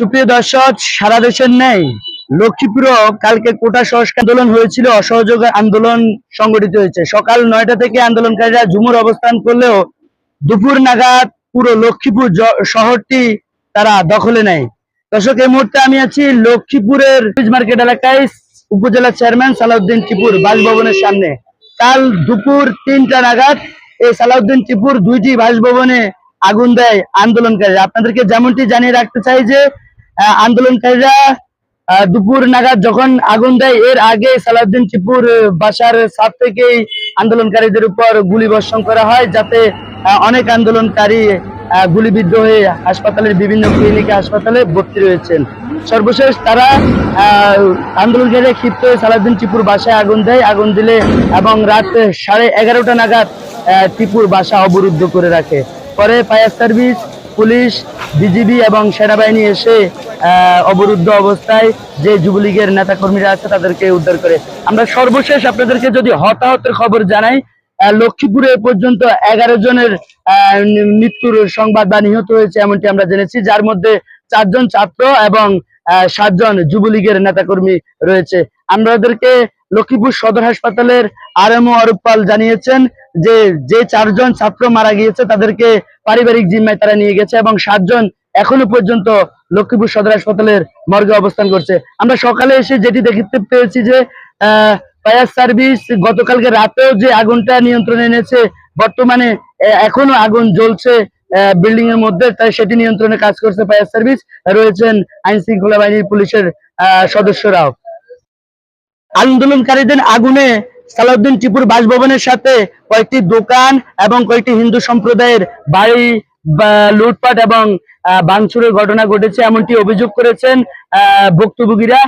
সুপ্রিয় দর্শক, সারা দেশের নেই লক্ষ্মীপুরও কালকে কোটা সংস্কার আন্দোলন হয়েছিল, অসহযোগ আন্দোলন সংগঠিত হয়েছে। সকাল নয়টা থেকে আন্দোলনকারীরা ঝুমুর অবস্থান করলেও দুপুর নাগাদ পুরো লক্ষ্মীপুর শহরটি তারা দখলে নেয়। দর্শক, এই মুহূর্তে আমি আছি লক্ষ্মীপুরের মার্কেট এলাকায় উপজেলা চেয়ারম্যান সালাউদ্দিন টিপুর বাসভবনের সামনে। কাল দুপুর তিনটা নাগাদ এই সালাউদ্দিন টিপুর দুইটি বাসভবনে আগুন দেয় আন্দোলনকারী আপনাদেরকে যেমনটি জানিয়ে রাখতে চাই যে আন্দোলনকারীরা দুপুর নাগাদ যখন আগুন দেয়, এর আগে সালাউদ্দিন চিপুর বাসার ছাদ থেকেই আন্দোলনকারীদের উপর গুলি বর্ষণ করা হয়, যাতে অনেক আন্দোলনকারী গুলিবিদ্ধ হয়ে হাসপাতালের বিভিন্ন ক্লিনিকে, হাসপাতালে ভর্তি রয়েছেন। সর্বশেষ তারা আন্দোলনকারীরা ক্ষিপ্ত হয়ে সালাউদ্দিন টিপুর বাসায় আগুন দেয়। আগুন দিলে এবং রাত সাড়ে এগারোটা নাগাদ টিপুর বাসা অবরুদ্ধ করে রাখে। পরে ফায়ার সার্ভিস পুলিশ, বিজিবি এবং সেনাবাহিনী এসে অবরুদ্ধ অবস্থায় যে যুবলীগের নেতাকর্মীরা আছে তাদেরকে উদ্ধার করে। আমরা সর্বশেষ আপনাদেরকে যদি হতাহতের খবর জানাই লক্ষ্মীপুরে পর্যন্ত এগারো জনের মৃত্যুর সংবাদ বা নিহত হয়েছে এমনটি আমরা জেনেছি, যার মধ্যে চারজন ছাত্র এবং সাতজন যুবলীগের নেতাকর্মী রয়েছে। আমরা ওদেরকে লক্ষ্মীপুর সদর হাসপাতালের আরএমও অরূপ পাল জানিয়েছেন যে যে চারজন ছাত্র মারা গিয়েছে, তাদেরকে পারিবারিক জিম্মায় তারা নিয়ে গেছে এবং সাতজন এখনও পর্যন্ত লক্ষ্মীপুর সদর হাসপাতালের মর্গে অবস্থান করছে। আমরা সকালে এসে যেটি দেখতে পেয়েছি যে ফায়ার সার্ভিস গতকালকে রাতেও যে আগুনটা নিয়ন্ত্রণে এনেছে, বর্তমানে এখনও আগুন জ্বলছে বিল্ডিং এর মধ্যে, তাই সেটি নিয়ন্ত্রণে কাজ করছে ফায়ার সার্ভিস। রয়েছেন আইন শৃঙ্খলা বাহিনীর পুলিশের সদস্যরাও। আন্দোলনকারীদের আগুনে সালাউদ্দিন টিপুর বাসভবনের সাথে কয়েকটি দোকান এবং কয়েকটি হিন্দু সম্প্রদায়ের বাড়ি লুটপাট এবং ঘটনা ঘটেছে, এমনটি অভিযোগ করেছেন ভুক্তভোগীরা।